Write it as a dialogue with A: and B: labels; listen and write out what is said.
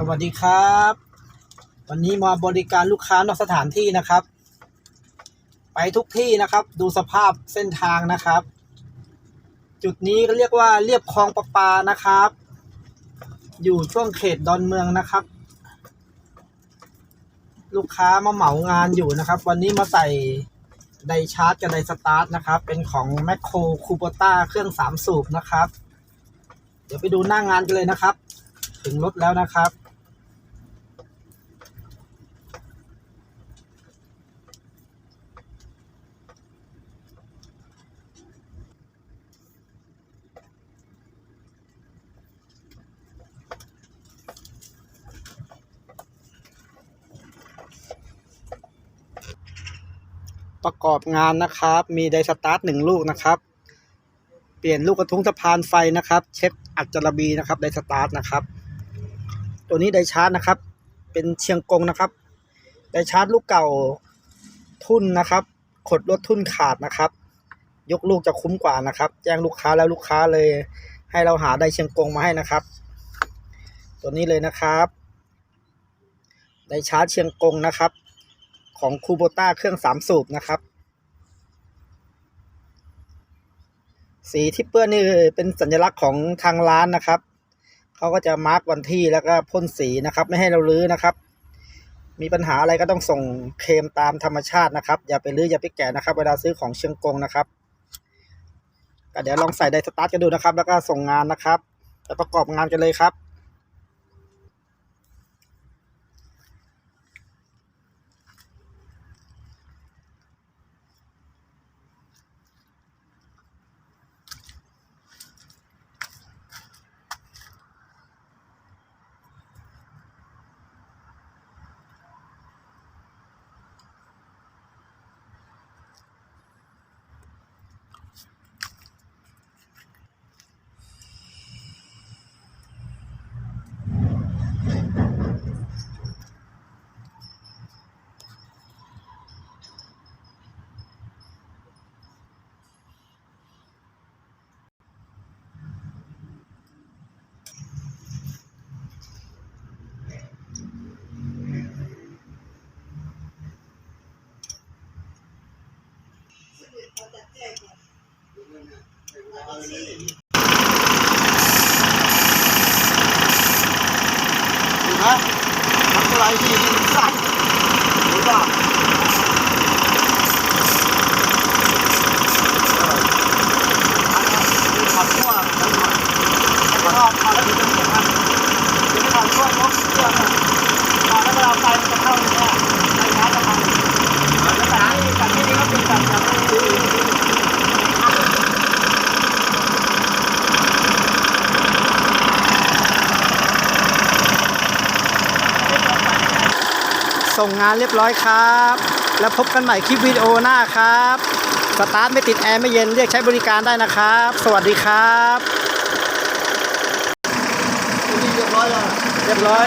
A: สวัสดีครับ วันนี้มาบริการลูกค้านอกสถานที่นะครับ ไปทุกที่นะครับ ดูสภาพเส้นทางนะครับ จุดนี้ก็เรียกว่าเรียบคลองประปานะครับ อยู่ช่วงเขตดอนเมืองนะครับ ลูกค้ามาเหมางานอยู่นะครับ วันนี้มาใส่ไดชาร์จกับไดสตาร์ทนะครับ เป็นของแมคโครคูโบต้าเครื่องสามสูบนะครับ เดี๋ยวไปดูหน้างานกันเลยนะครับ ถึงรถแล้วนะครับ ประกอบงานนะครับ มีไดสตาร์ทหนึ่งลูกนะครับ เปลี่ยนลูกกระทุ้งสะพานไฟนะครับ เช็คอัดจระบีนะครับไดสตาร์ทนะครับ ตัวนี้ไดชาร์จนะครับ เป็นเชียงกงนะครับไดชาร์จลูกเก่าทุ่นนะครับ ขดรถทุ่นขาดนะครับ ยกลูกจะคุ้มกว่านะครับ แจ้งลูกค้าแล้วลูกค้าเลย ให้เราหาไดเชียงกงมาให้นะครับ ตัวนี้เลยนะครับไดชาร์จเชียงกงนะครับ ของคูโบต้าเครื่องสามสูบนะครับ สีที่เปื้อนนี่เป็นสัญลักษณ์ของทางร้านนะครับเขาก็จะมาร์กวันที่แล้วก็พ่นสีนะครับ ไม่ให้เราลื้อนะครับ มีปัญหาอะไรก็ต้องส่งเคลมตามธรรมชาตินะครับ อย่าไปลื้ออย่าไปแกะนะครับ เวลาซื้อของเชียงกงนะครับก็เดี๋ยวลองใส่ไดสตาร์ทกันดูนะครับ แล้วก็ส่งงานนะครับไปประกอบงานกันเลยครับ ถูกไหมทำอะไรที่สั้นหรือว่าขับตัวแล้วก็พอแล้วถึงจะเสียงมันถึงขับตัวยกเครื่องพอแล้วเวลาไฟมันจะเข้าเนี่ยไฟช้าจะพังแล้วแต่ที่แต่ที่นี้ก็เป็นแบบแบบ ส่งงานเรียบร้อยครับ แล้วพบกันใหม่คลิปวิดีโอหน้าครับ สตาร์ทไม่ติดแอร์ไม่เย็นเรียกใช้บริการได้นะครับ สวัสดีครับเรียบร้อยแล้วเรียบร้อย